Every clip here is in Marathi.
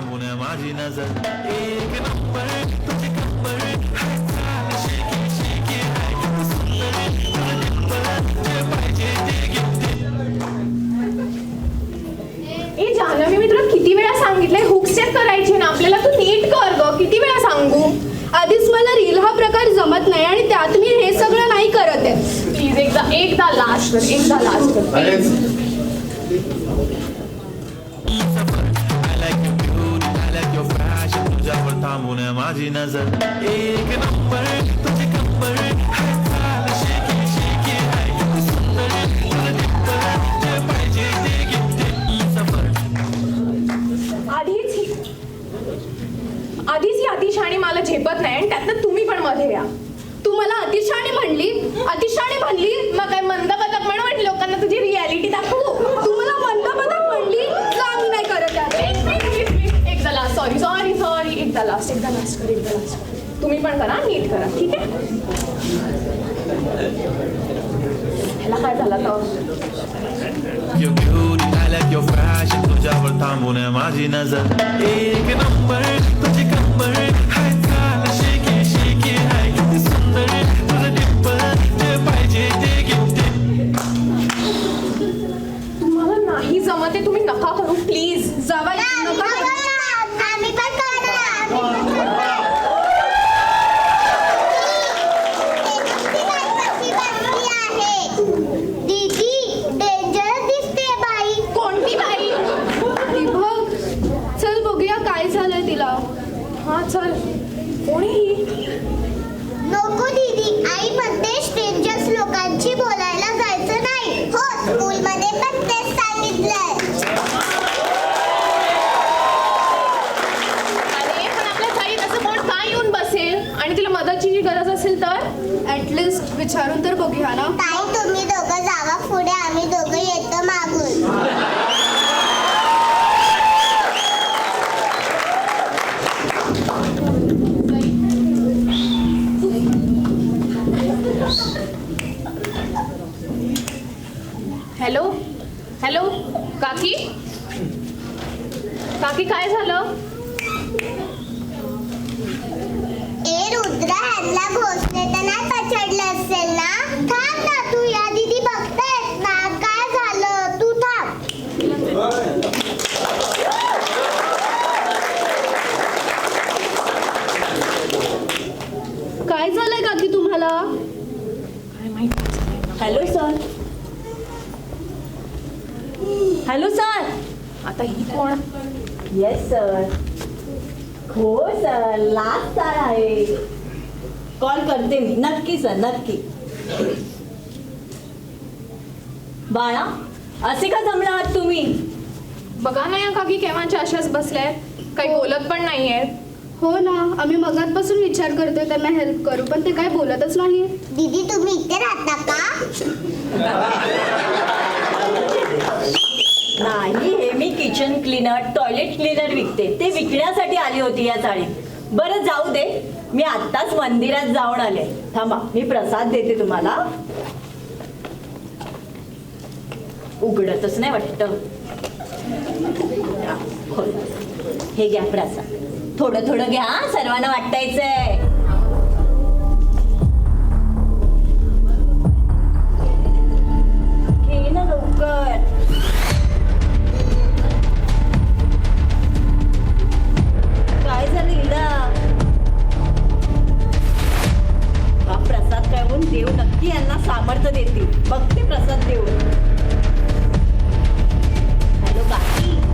थांबून माझी नजर. एक नंबर तुझी कंबर किती ए जान्हवी मी तुला वेळा सांगितलंय? हुक स्टेप करायची ना. आपल्याला तू नीट कर ग. किती वेळा सांगू? आधीच मला रील हा प्रकार जमत नाही आणि त्यात मी हे सगळं नाही करत आहे. प्लीज एकदा एकदा लास्ट कर एकदा लास्ट कर तुझ्यावर थांबून माझी नजर। एक नंबर लास्ट करेल तुम्ही पण करा नीट करा ठीक आहे? ह्याला काय झाला तर Your beauty, I your fashion. तुझ्यावर थांबून माझी नजर. एक नंबर तर ऍटलिस्ट विचारून तर बघूया ना. ताई तुम्ही दोघं जावा पुढे आम्ही दोघं येतो मागून. हॅलो हॅलो काकी? काकी काय झालं? रुद्र ह्यांना घोषणे तर नाही पछाडलं असेल ना? थांब ना तू या दीदी बघतायत ना. काय झालं? तू थांब. काय झालंय काकी तुम्हाला? Hello sir. Hello sir. आता ही कोण? येस सर हो सर लास्ट सर आहे. कॉल करते मी. नक्की सर नक्की. बाळा असे का जमला आहात तुम्ही? बघा ना या काकी केव्हाच्या अशाच बसल्या काही बोलत पण नाहीयेत हो ना आम्ही मगातपासून विचार करतोय त्यांना हेल्प करू पण ते काय बोलतच नाही दीदी तुम्ही इथे राहता का नाही हे मी किचन क्लीनर टॉयलेट क्लीनर विकते. ते विकण्यासाठी आली होती या चाळीत बरं जाऊ दे. मी आत्ताच मंदिरात जाऊन आले. थांबा मी प्रसाद देते तुम्हाला. उघडतच नाही वाटत. हे घ्या प्रसाद. थोडं थोडं घ्या सर्वांना वाटायचंय. की यांना सामर्थ्य देतील. बघते प्रसाद देऊन. हॅलो बाकी.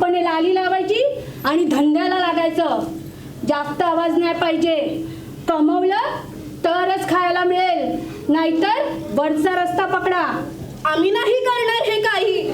लहानपणीला लाली लावायची आणि धंद्याला लागायचं. जास्त आवाज नाही पाहिजे. कमवलं तरच खायला मिळेल. नाहीतर वरचा रस्ता पकडा. आम्ही नाही करणार हे काही.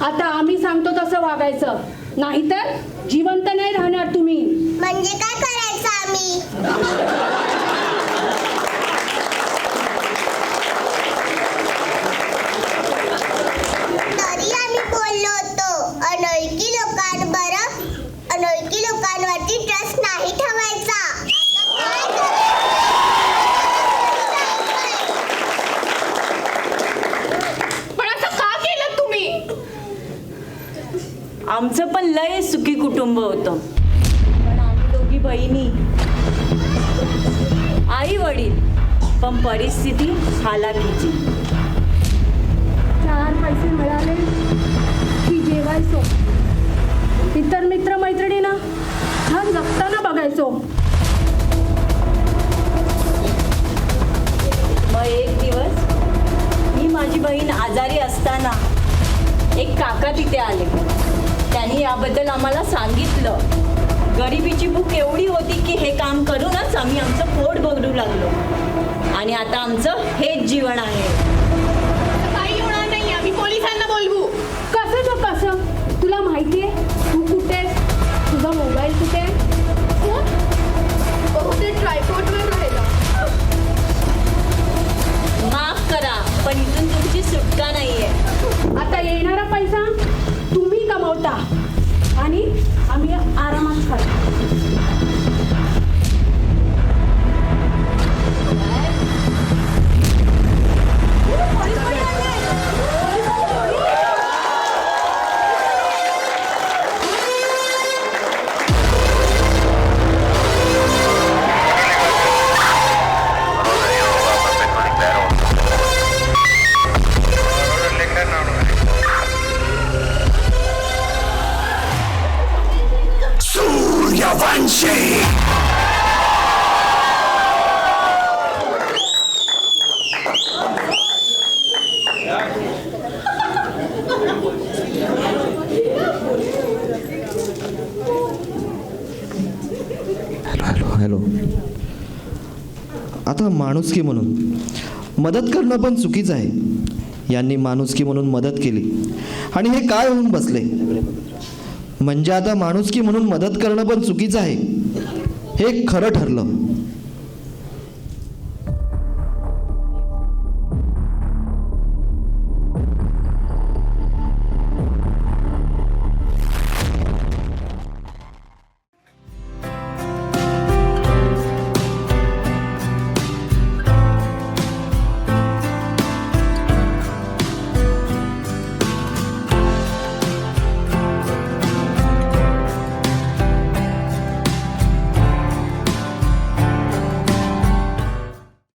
आता आम्ही सांगतो तसं वागायचं. नाहीतर जिवंत नाही राहणार तुम्ही. म्हणजे काय करायचं आम्ही तरी आम्ही बोललो होतो अनोळखी लोकांवर अनोळखी लोकांवरती ट्रस्ट नाही ठेवायचा आता काय पण असं का केलं तुम्ही आमचं पण लय सुखी कुटुंब होतं. पण आम्ही दोघी बहिणी आई वडील पण परिस्थिती हालाकीची. सांगितलं गरिबीची भूक एवढी होती की हे काम करूनच आम्ही आमचं पोट बघडू लागलो. आणि आता आमचं हेच जीवन आहे. काही होणार नाही. आम्ही पोलिसांना आता माणुसकी म्हणून. मदत करणं पण चुकीचं आहे. यांनी माणुसकी म्हणून मदत केली. आणि हे काय होऊन बसले? म्हणजे आता माणुसकी म्हणून मदत करणं पण चुकीचं आहे. हे खरं ठरलं.